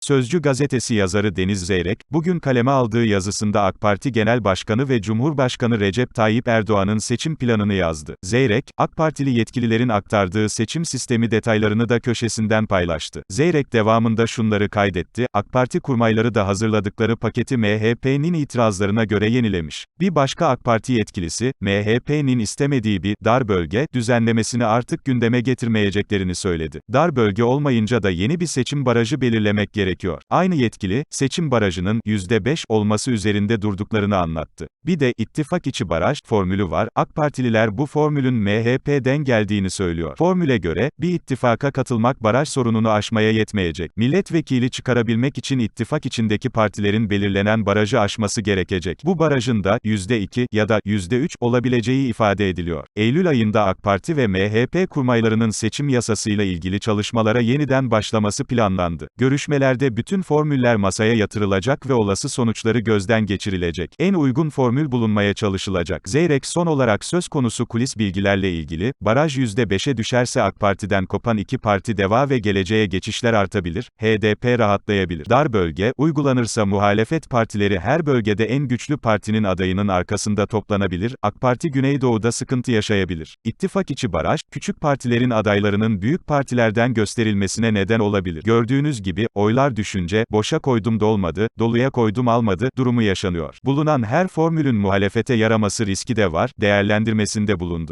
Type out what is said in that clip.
Sözcü gazetesi yazarı Deniz Zeyrek, bugün kaleme aldığı yazısında AK Parti Genel Başkanı ve Cumhurbaşkanı Recep Tayyip Erdoğan'ın seçim planını yazdı. Zeyrek, AK Partili yetkililerin aktardığı seçim sistemi detaylarını da köşesinden paylaştı. Zeyrek devamında şunları kaydetti, AK Parti kurmayları da hazırladıkları paketi MHP'nin itirazlarına göre yenilemiş. Bir başka AK Parti yetkilisi, MHP'nin istemediği bir dar bölge düzenlemesini artık gündeme getirmeyeceklerini söyledi. Dar bölge olmayınca da yeni bir seçim barajı belirlemek gerekiyor. Aynı yetkili, seçim barajının %5 olması üzerinde durduklarını anlattı. Bir de ittifak içi baraj formülü var. AK Partililer bu formülün MHP'den geldiğini söylüyor. Formüle göre bir ittifaka katılmak baraj sorununu aşmaya yetmeyecek. Milletvekili çıkarabilmek için ittifak içindeki partilerin belirlenen barajı aşması gerekecek. Bu barajın da %2 ya da %3 olabileceği ifade ediliyor. Eylül ayında AK Parti ve MHP kurmaylarının seçim yasasıyla ilgili çalışmalara yeniden başlaması planlandı. Görüşmelerde bütün formüller masaya yatırılacak ve olası sonuçları gözden geçirilecek. En uygun formül bulunmaya çalışılacak. Zeyrek son olarak söz konusu kulis bilgilerle ilgili, baraj %5'e düşerse AK Parti'den kopan iki parti deva ve geleceğe geçişler artabilir, HDP rahatlayabilir. Dar bölge, uygulanırsa muhalefet partileri her bölgede en güçlü partinin adayının arkasında toplanabilir, AK Parti Güneydoğu'da sıkıntı yaşayabilir. İttifak içi baraj, küçük partilerin adaylarının büyük partilerden gösterilmesine neden olabilir. Gördüğünüz gibi, oylar düşünce, boşa koydum dolmadı, doluya koydum almadı, durumu yaşanıyor. Bulunan her formülün muhalefete yaraması riski de var, değerlendirmesinde bulundu.